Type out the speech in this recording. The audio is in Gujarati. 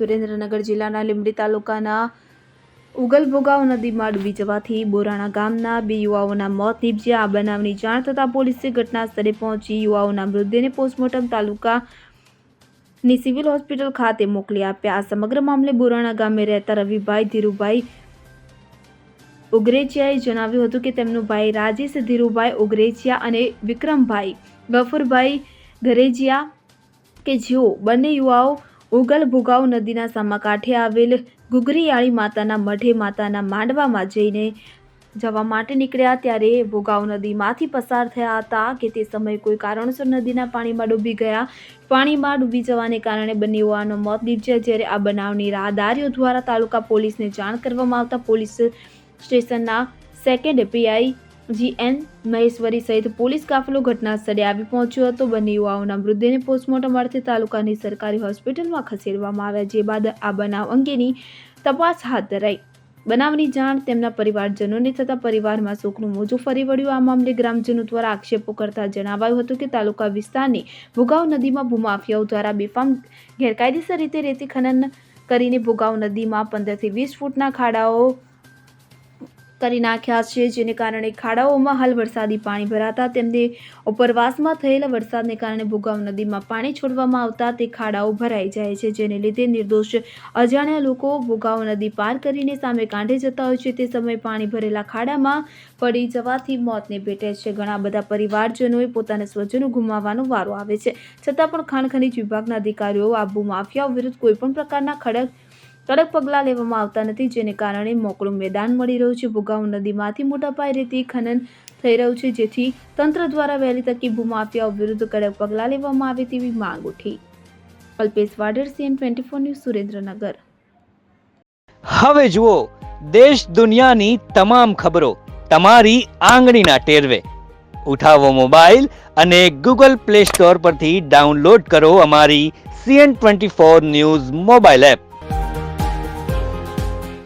સુરેન્દ્રનગર જિલ્લાના લીંબડી તાલુકાના ઉગલભોગાવ નદીમાં ડૂબી જવાથી બોરાણા ગામના બે યુવાઓના મોત નીપજ્યા. આ બનાવની જાણ થતાં પોલીસે ઘટના સ્થળે પહોંચી યુવાઓના મૃતદેહને પોસ્ટમોર્ટમ તાલુકા ની સિવિલ હોસ્પિટલ ખાતે મોકલી આપ્યા. આ સમગ્ર મામલે બોરાણા ગામે રહેતા રવિભાઈ ધીરુભાઈ ઉગરેચિયાએ જણાવ્યું હતું કે તેમનો ભાઈ રાજેશ ધીરુભાઈ ઉગરેચિયા અને વિક્રમભાઈ ગફુરભાઈ ઘરેજિયા કે જેઓ બંને યુવાઓ ઉગલ ભુગાવ નદીના સામાકાંઠે આવેલ ગુગરીયાળી માતાના મઢે માતાના માંડવામાં જઈને જવા માટે નીકળ્યા ત્યારે ભોગાવ નદીમાંથી પસાર થયા હતા કે તે સમયે કોઈ કારણસર નદીના પાણીમાં ડૂબી ગયા. પાણીમાં ડૂબી જવાને કારણે બંને યુવાનો મોત નીપજ્યા જ્યારે આ બનાવની રાહદારીઓ દ્વારા તાલુકા પોલીસને જાણ કરવામાં આવતા પોલીસ સ્ટેશનના second PI G N Maheshwari સહિત પોલીસ કાફલો ઘટના સ્થળે આવી પહોંચ્યો હતો. બંને યુવાઓના મૃતદેહને પોસ્ટમોર્ટમ અર્થે તાલુકાની સરકારી હોસ્પિટલમાં ખસેડવામાં આવ્યા, જે બાદ આ બનાવ અંગેની તપાસ હાથ ધરાઈ. બનાવની જાણ તેમના પરિવારજનોને થતાં પરિવારમાં શોકનું મોજું ફરી વળ્યું. આ મામલે ગ્રામજનો દ્વારા આક્ષેપો કરતા જણાવાયું હતું કે તાલુકા વિસ્તારની ભોગાવ નદીમાં ભૂમાફિયાઓ દ્વારા બેફામ ગેરકાયદેસર રીતે રેતી ખનન કરીને ભોગાવ નદીમાં પંદરથી વીસ ફૂટના ખાડાઓ કરી નાખ્યા છે, જેને કારણે ખાડાઓમાં હાલ વરસાદી પાણી ભરાતા તેમને ઉપરવાસમાં થયેલા વરસાદને કારણે ભૂગાવ નદીમાં પાણી છોડવામાં આવતા તે ખાડાઓ ભરાઈ જાય છે, જેને લીધે નિર્દોષ અજાણ્યા લોકો ભૂગાવ નદી પાર કરીને સામે કાંઠે જતા હોય છે. તે સમયે પાણી ભરેલા ખાડામાં પડી જવાથી મોતને ભેટે છે. ઘણા બધા પરિવારજનોએ પોતાના સ્વજનો ગુમાવવાનો વારો આવે છે. છતાં પણ ખાણ ખનીજ વિભાગના અધિકારીઓ, આબુ માફિયાઓ વિરુદ્ધ કોઈપણ પ્રકારના ખડક કડક પગલાં લેવામાં આવતા નથી, જેને કારણે મોકળું મેદાન મળી રહ્યું છે. ભોગાવ નદીમાંથી મોટા પાયે રેતી ખનન થઈ રહ્યું છે, જેથી તંત્ર દ્વારા વહેલી તકે ભૂમાફિયાઓ વિરુદ્ધ કડક પગલાં લેવામાં આવે તેવી માંગ ઉઠી. Kalpesh Vadar CN twenty four news Surendranagar. હવે જુઓ, દેશ દુનિયાની તમામ ખબરો તમારી આંગળીના ટેરવે. ઉઠાવો મોબાઈલ અને ગૂગલ પ્લે સ્ટોર પરથી ડાઉનલોડ કરો અમારી CN twenty four news mobile app.